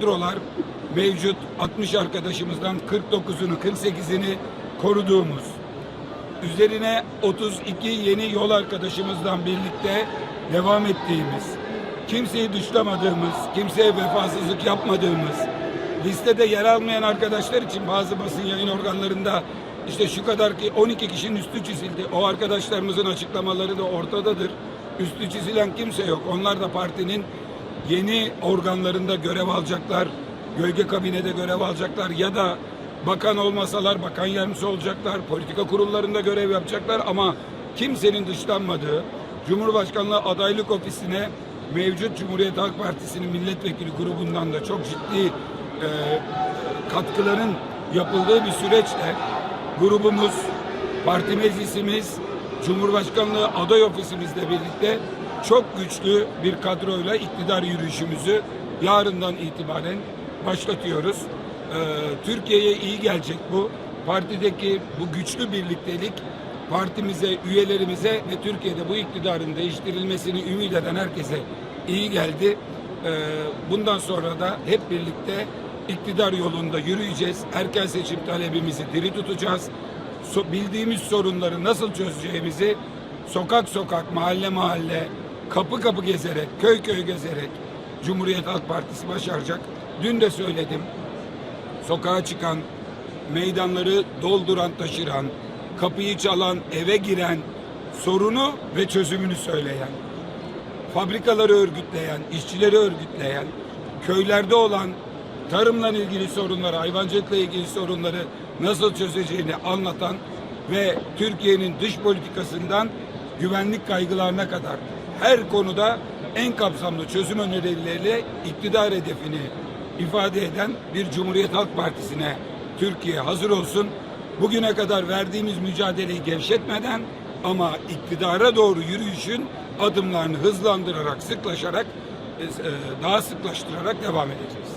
kadrolar mevcut 60 arkadaşımızdan 49'unu 48'ini koruduğumuz üzerine 32 yeni yol arkadaşımızdan birlikte devam ettiğimiz kimseyi dışlamadığımız kimseye vefasızlık yapmadığımız listede yer almayan arkadaşlar için bazı basın yayın organlarında işte şu kadar ki 12 kişinin üstü çizildi. O arkadaşlarımızın açıklamaları da ortadadır. Üstü çizilen kimse yok. Onlar da partinin yeni organlarında görev alacaklar. Gölge kabinede görev alacaklar ya da bakan olmasalar bakan yardımcısı olacaklar. Politika kurullarında görev yapacaklar ama kimsenin dışlanmadığı Cumhurbaşkanlığı adaylık ofisine mevcut Cumhuriyet Halk Partisi'nin milletvekili grubundan da çok ciddi e, katkıların yapıldığı bir süreçte grubumuz, parti meclisimiz, Cumhurbaşkanlığı aday ofisimizle birlikte çok güçlü bir kadroyla iktidar yürüyüşümüzü yarından itibaren başlatıyoruz. Ee, Türkiye'ye iyi gelecek bu. Partideki bu güçlü birliktelik partimize, üyelerimize ve Türkiye'de bu iktidarın değiştirilmesini ümit eden herkese iyi geldi. Ee, bundan sonra da hep birlikte iktidar yolunda yürüyeceğiz. Erken seçim talebimizi diri tutacağız. Bildiğimiz sorunları nasıl çözeceğimizi sokak sokak, mahalle mahalle, kapı kapı gezerek, köy köy gezerek Cumhuriyet Halk Partisi başaracak. Dün de söyledim. Sokağa çıkan, meydanları dolduran, taşıran, kapıyı çalan, eve giren, sorunu ve çözümünü söyleyen, fabrikaları örgütleyen, işçileri örgütleyen, köylerde olan tarımla ilgili sorunları, hayvancılıkla ilgili sorunları nasıl çözeceğini anlatan ve Türkiye'nin dış politikasından güvenlik kaygılarına kadar her konuda en kapsamlı çözüm önerileriyle iktidar hedefini ifade eden bir Cumhuriyet Halk Partisi'ne Türkiye hazır olsun. Bugüne kadar verdiğimiz mücadeleyi gevşetmeden ama iktidara doğru yürüyüşün adımlarını hızlandırarak, sıklaşarak, e, e, daha sıklaştırarak devam edeceğiz.